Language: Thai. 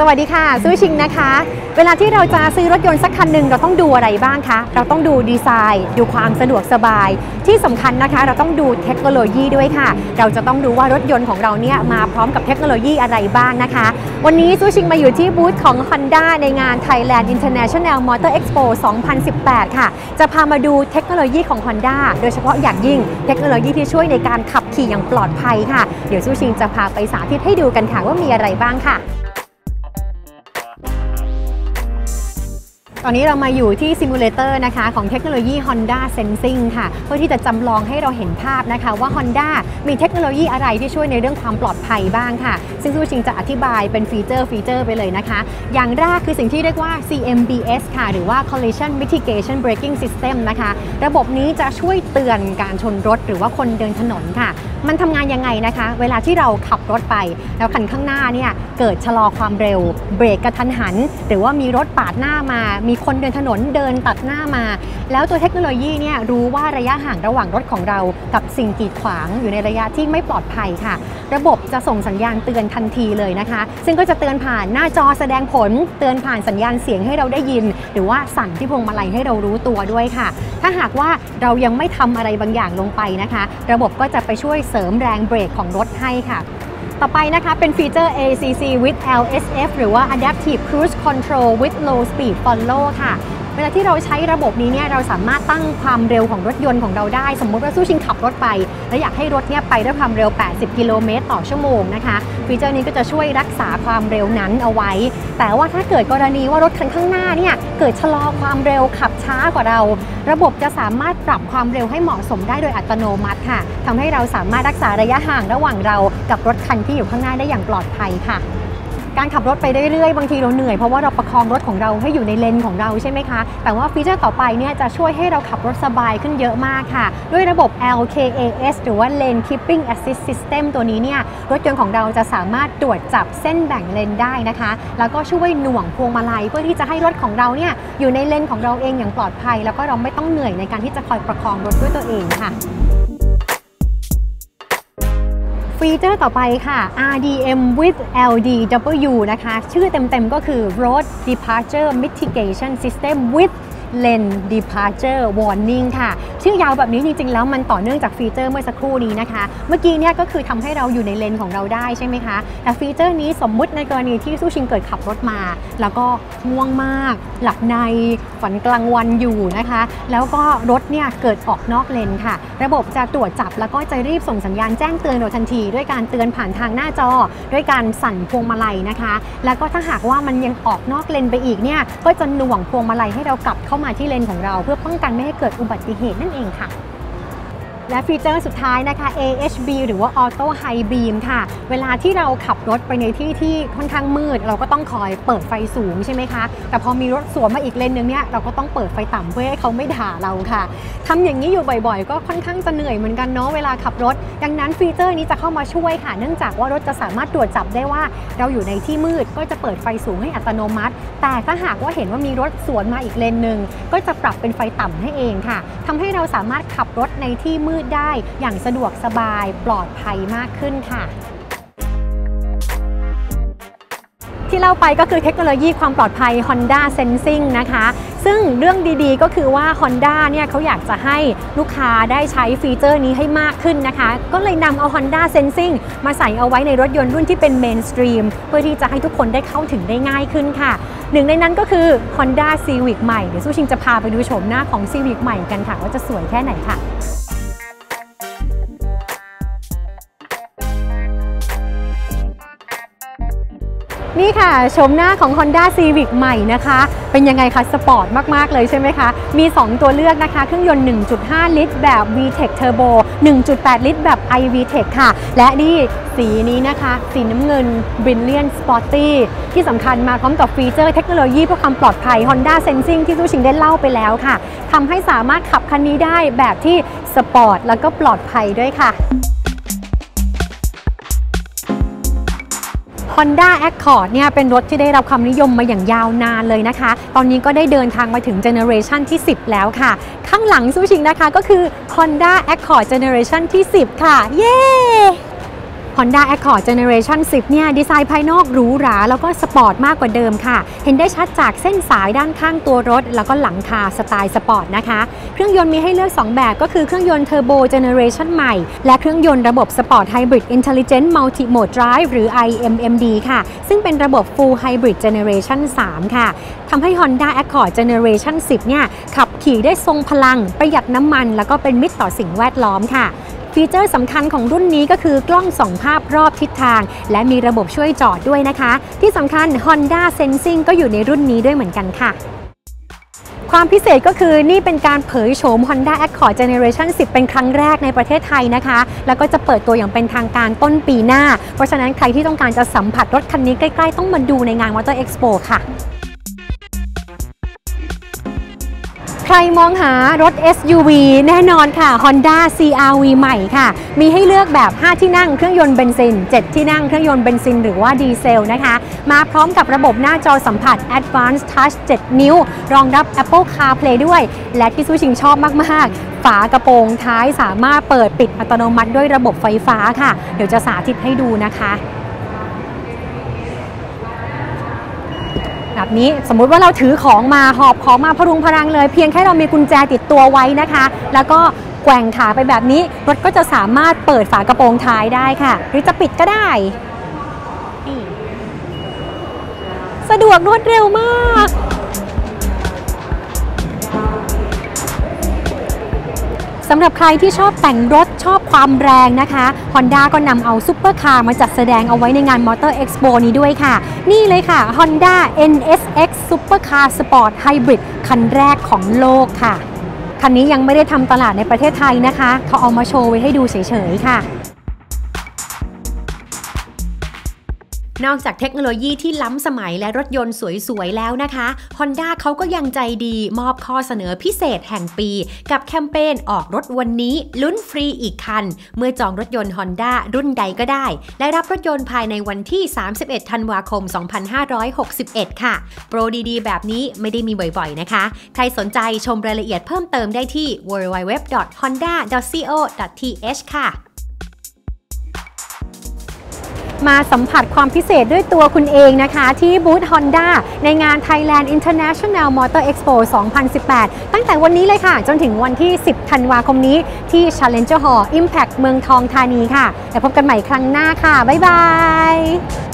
สวัสดีค่ะซูชิงนะคะ เวลาที่เราจะซื้อรถยนต์สักคันหนึ่งเราต้องดูอะไรบ้างคะ เราต้องดูดีไซน์ ดูความสะดวกสบาย ที่สำคัญนะคะ เราต้องดูเทคโนโลยีด้วยค่ะ เราจะต้องดูว่ารถยนต์ของเราเนี่ยมาพร้อมกับเทคโนโลยีอะไรบ้างนะคะ วันนี้ซูชิงมาอยู่ที่บูธของ Honda ในงาน Thailand International Motor Expo 2018 ค่ะ จะพามาดูเทคโนโลยีของ Honda โดยเฉพาะอย่างยิ่งเทคโนโลยีที่ช่วยในการขับขี่อย่างปลอดภัยค่ะ เดี๋ยวซูชิงจะพาไปสาธิตให้ดูกันค่ะว่ามีอะไรบ้างค่ะ อนนี้เรามาอยู่ที่ซิมูเลเตอร์นะคะของเทคโนโลยี Honda Sensing ค่ะ เพื่อที่จะจำลองให้เราเห็นภาพนะคะว่า Honda มีเทคโนโลยีอะไรที่ช่วยในเรื่องความปลอดภัยบ้างค่ะ ซึ่งซูชิงจะอธิบายเป็นฟีเจอร์ฟีเจอร์ไปเลยนะคะ อย่างแรกคือสิ่งที่เรียกว่า CMBS ค่ะ หรือว่า Collision Mitigation Braking System นะคะ ระบบนี้จะช่วยเตือนการชนรถหรือว่าคนเดินถนนค่ะ มันทำงานยังไงนะคะ เวลาที่เราขับรถไป แล้วคันข้างหน้าเนี่ยเกิดชะลอความเร็วเบรกกระทันหัน หรือว่ามีรถปาดหน้ามามีคนเดินถนนเดินตัดหน้ามา แล้วตัวเทคโนโลยีเนี่ยรู้ว่าระยะห่างระหว่างรถของเรา กับสิ่งกีดขวางอยู่ในระยะที่ไม่ปลอดภัยค่ะ ระบบจะส่งสัญญาณเตือนทันทีเลยนะคะ ซึ่งก็จะเตือนผ่านหน้าจอแสดงผล เตือนผ่านสัญญาณเสียงให้เราได้ยิน หรือว่าสั่นที่พวงมาลัยให้เรารู้ตัวด้วยค่ะ ถ้าหากว่าเรายังไม่ทำอะไรบางอย่างลงไปนะคะ ระบบก็จะไปช่วยเสริมแรงเบรกของรถให้ค่ะ ต่อไปนะคะเป็นฟีเจอร์ ACC with LSF หรือว่า Adaptive Cruise Control with Low Speed Follow ค่ะ เวลาที่เราใช้ระบบนี้เนี่ยเราสามารถตั้งความเร็วของรถยนต์ของเราได้ สมมติว่าสู้ชิงขับรถไป แล้วอยากให้รถเนี่ยไปด้วยความเร็ว 80 กิโลเมตรต่อชั่วโมงนะคะฟีเจอร์นี้ก็จะช่วยรักษาความเร็วนั้นเอาไว้ แต่ว่าถ้าเกิดกรณีว่ารถคันข้างหน้าเนี่ยเกิดชะลอความเร็วขับช้ากว่าเรา ระบบจะสามารถปรับความเร็วให้เหมาะสมได้โดยอัตโนมัติค่ะทำให้เราสามารถรักษาระยะห่างระหว่างเรากับรถคันที่อยู่ข้างหน้าได้อย่างปลอดภัยค่ะ การขับรถไปเรื่อยๆ บางทีเราเหนื่อยเพราะว่าเราประคองรถของเราให้อยู่ในเลนของเราใช่ไหมคะ แต่ว่าฟีเจอร์ต่อไปเนี่ยจะช่วยให้เราขับรถสบายขึ้นเยอะมากค่ะ ด้วยระบบ LKAS หรือว่า Lane Keeping Assist System ตัวนี้เนี่ยรถยนต์ของเราจะสามารถตรวจจับเส้นแบ่งเลนได้นะคะ แล้วก็ช่วยหน่วงพวงมาลัยเพื่อที่จะให้รถของเราเนี่ยอยู่ในเลนของเราเองอย่างปลอดภัย แล้วก็เราไม่ต้องเหนื่อยในการที่จะคอยประคองรถด้วยตัวเองค่ะ ฟีเจอร์ต่อไปค่ะ RDM with LDW นะคะ ชื่อเต็มๆก็คือ Road Departure Mitigation System with Lane Departure Warning ค่ะ ชื่อยาวแบบนี้จริงๆ แล้วมันต่อเนื่องจากฟีเจอร์เมื่อสักครู่นี้นะคะ เมื่อกี้เนี่ยก็คือทำให้เราอยู่ในเลนของเราได้ใช่ไหมคะ แต่ฟีเจอร์นี้สมมุติในกรณีที่สู้ชิงเกิดขับรถมา แล้วก็ง่วงมาก หลับในฝันกลางวันอยู่นะคะ แล้วก็รถเนี่ยเกิดออกนอกเลนค่ะ ระบบจะตรวจจับแล้วก็จะรีบส่งสัญญาณแจ้งเตือนเราทันที ด้วยการเตือนผ่านทางหน้าจอ ด้วยการสั่นพวงมาลัยนะคะ แล้วก็ถ้าหากว่ามันยังออกนอกเลนไปอีกเนี่ยก็จะหน่วงพวงมาลัยให้เรากลับเข้ามาที่เลนของเรา เพื่อป้องกันไม่ให้เกิดอุบัติเหตุนั่นเองค่ะ และฟีเจอร์สุดท้ายนะคะ AHB หรือว่า Auto High Beam ค่ะ เวลาที่เราขับรถไปในที่ที่ค่อนข้างมืด เราก็ต้องคอยเปิดไฟสูงใช่ไหมคะ แต่พอมีรถสวนมาอีกเลนนึงเนี่ยเราก็ต้องเปิดไฟต่ำเพื่อให้เขาไม่ด่าเราค่ะทำอย่างนี้อยู่บ่อยๆ ก็ค่อนข้างจะเหนื่อยเหมือนกันเนาะเวลาขับรถ ดังนั้นฟีเจอร์นี้จะเข้ามาช่วยค่ะ เนื่องจากว่ารถจะสามารถตรวจจับได้ว่า เราอยู่ในที่มืดก็จะเปิดไฟสูงให้อัตโนมัติ แต่ถ้าหากว่าเห็นว่ามีรถสวนมาอีกเลนหนึ่งก็จะปรับเป็นไฟต่ำให้เองค่ะทำให้เราสามารถขับรถในที่มืดได้อย่างสะดวกสบายปลอดภัยมากขึ้นค่ะที่เล่าไปก็คือเทคโนโลยีความปลอดภัย Honda Sensing นะคะ ซึ่งเรื่องดีๆก็คือว่า Honda เนี่ยเขาอยากจะให้ลูกค้าได้ใช้ฟีเจอร์นี้ให้มากขึ้นนะคะ ก็เลยนำเอา Honda Sensing มาใส่เอาไว้ในรถยนต์รุ่นที่เป็น Mainstream เพื่อที่จะให้ทุกคนได้เข้าถึงได้ง่ายขึ้นค่ะ หนึ่งในนั้นก็คือ Honda Civic ใหม่ เดี๋ยวสู้ชิงจะพาไปดูโฉมหน้าของ Civic ใหม่กันค่ะ ว่าจะสวยแค่ไหนค่ะ นี่ค่ะชมหน้าของ Honda Civic ใหม่นะคะ เป็นยังไงคะ สปอร์ตมาก ๆ เลยใช่ไหมคะ มี 2 ตัวเลือกนะคะ เครื่องยนต์ 1.5 ลิตร แบบ VTEC Turbo 1.8 ลิตร แบบ iVTEC ค่ะ และนี่สีนี้นะคะ สีน้ำเงิน Brilliant Sporty ที่สำคัญมาพร้อมกับฟีเจอร์เทคโนโลยีเพื่อความปลอดภัย Honda Sensing ที่ตู้ชิงได้เล่าไปแล้วค่ะทำให้สามารถขับคันนี้ได้แบบที่สปอร์ตแล้วก็ปลอดภัยด้วยค่ะ Honda Accord เนี่ยเป็นรถที่ได้รับความนิยมมาอย่างยาวนานเลยนะคะ ตอนนี้ก็ได้เดินทางมาถึงเจเนอเรชันที่ 10 แล้วค่ะ ข้างหลังซูชิงนะคะก็คือ Honda Accord Generation ที่ 10 ค่ะ เย้ Honda Accord Generation 10 เนี่ย ดีไซน์ภายนอกหรูหรา แล้วก็สปอร์ตมากกว่าเดิมค่ะ เห็นได้ชัดจากเส้นสายด้านข้างตัวรถ แล้วก็หลังคาสไตล์สปอร์ตนะคะ เครื่องยนต์มีให้เลือก 2 แบบก็คือเครื่องยนต์เทอร์โบเจเนเรชันใหม่ และเครื่องยนต์ระบบสปอร์ตไฮบริดอินเทลเจนต์มัลติโหมด Drive หรือ IMMD ค่ะ ซึ่งเป็นระบบ Full Hybrid Generation 3 ค่ะทำให้ Honda Accord Generation 10 เนี่ยขับ ขี่ได้ทรงพลัง ประหยัดน้ำมัน แล้วก็เป็นมิตรต่อสิ่งแวดล้อมค่ะ ฟีเจอร์สำคัญของรุ่นนี้ก็คือกล้องส่องภาพรอบทิศทาง และมีระบบช่วยจอดด้วยนะคะ ที่สำคัญ Honda Sensing ก็อยู่ในรุ่นนี้ด้วยเหมือนกันค่ะความพิเศษก็คือนี่เป็นการเผยโฉม Honda Accord Generation 10 เป็นครั้งแรกในประเทศไทยนะคะ แล้วก็จะเปิดตัวอย่างเป็นทางการต้นปีหน้า เพราะฉะนั้นใครที่ต้องการจะสัมผัสรถคันนี้ใกล้ ๆ ต้องมาดูในงาน Motor Expo ค่ะ ใครมองหารถ SUV แน่นอนค่ะ Honda CRV ใหม่ค่ะ มีให้เลือกแบบ 5 ที่นั่งเครื่องยนต์เบนซิน 7 ที่นั่งเครื่องยนต์เบนซินหรือว่าดีเซลนะคะ มาพร้อมกับระบบหน้าจอสัมผัส Advanced Touch 7 นิ้ว รองรับ Apple CarPlay ด้วย และที่ซูชิงชอบมาก ๆ ฝากระโปรงท้ายสามารถเปิดปิดอัตโนมัติด้วยระบบไฟฟ้าค่ะ เดี๋ยวจะสาธิตให้ดูนะคะ แบบนี้สมมุติว่าเราถือของมาหอบของมาพรุงพรังเลย เพียงแค่เรามีกุญแจติดตัวไว้นะคะ แล้วก็แกว่งขาไปแบบนี้ รถก็จะสามารถเปิดฝากระโปรงท้ายได้ค่ะ หรือจะปิดก็ได้นี่สะดวกรวดเร็วมาก สำหรับใครที่ชอบแต่งรถชอบความแรงนะคะ Honda ก็นำเอาซุปเปอร์คาร์มาจัดแสดงเอาไว้ในงาน Motor Expo นี้ด้วยค่ะ นี่เลยค่ะ Honda NSX Supercar Sport Hybrid คันแรกของโลกค่ะ คันนี้ยังไม่ได้ทำตลาดในประเทศไทยนะคะ เขาเอามาโชว์ไว้ให้ดูเฉยๆค่ะ นอกจากเทคโนโลยีที่ล้ำสมัยและรถยนต์สวย ๆ แล้วนะคะ Honda เขาก็ยังใจดีมอบข้อเสนอพิเศษแห่งปี กับแคมเปญออกรถวันนี้ ลุ้นฟรีอีกคัน เมื่อจองรถยนต์ Honda รุ่นใดก็ได้ และรับรถยนต์ภายในวันที่ 31 ธันวาคม 2561 ค่ะ โปรดี ๆ แบบนี้ไม่ได้มีบ่อย ๆ นะคะ ใครสนใจชมรายละเอียดเพิ่มเติมได้ที่ www.honda.co.th ค่ะ มาสัมผัสความพิเศษด้วยตัวคุณเองนะคะ ที่บูธ Honda ในงาน Thailand International Motor Expo 2018 ตั้งแต่วันนี้เลยค่ะ จนถึงวันที่ 10 ธันวาคมนี้ที่ Challenger Hall Impact เมืองทองธานีค่ะ แล้วพบกันใหม่ครั้งหน้าค่ะ บ๊ายบาย